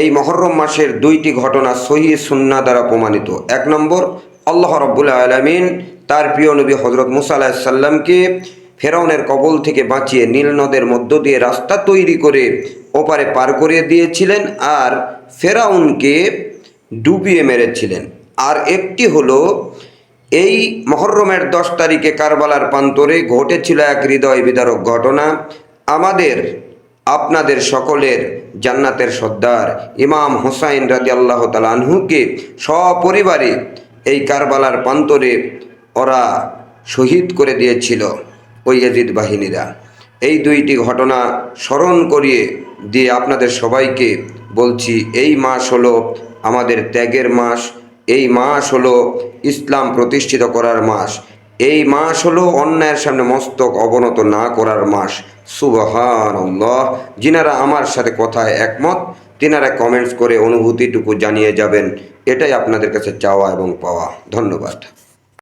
এই মহরম মাসের দুইটি ঘটনা সহি সুন্না দ্বারা প্রমাণিত। এক নম্বর, আল্লাহ রব্বুল আলমিন তার প্রিয় নবী হজরত মুসা আলাহিসাল্লামকে ফেরাউনের কবল থেকে বাঁচিয়ে নীল নদের মধ্য দিয়ে রাস্তা তৈরি করে ওপারে পার করিয়ে দিয়েছিলেন আর ফেরাউনকে ডুবিয়ে মেরেছিলেন। আর একটি হলো, এই মহরমের দশ তারিখে কারবালার প্রান্তরে ঘটেছিল এক হৃদয় বিদারক ঘটনা। আমাদের আপনাদের সকলের জান্নাতের সর্দার ইমাম হোসাইন রাজি আল্লাহ তালানহুকে সপরিবারে এই কারবালার প্রান্তরে ওরা শহীদ করে দিয়েছিল ওই ইয়াজিদ বাহিনীরা। এই দুইটি ঘটনা স্মরণ করিয়ে দিয়ে আপনাদের সবাইকে বলছি, এই মাস হলো আমাদের ত্যাগের মাস, এই মাস হলো ইসলাম প্রতিষ্ঠিত করার মাস এই মাস হলো অন্যায়ের সামনে মস্তক অবনত না করার মাস। সুবহান যিনারা আমার সাথে কথায় একমত, তিনারা কমেন্টস করে অনুভূতিটুকু জানিয়ে যাবেন। এটাই আপনাদের কাছে চাওয়া এবং পাওয়া। ধন্যবাদ।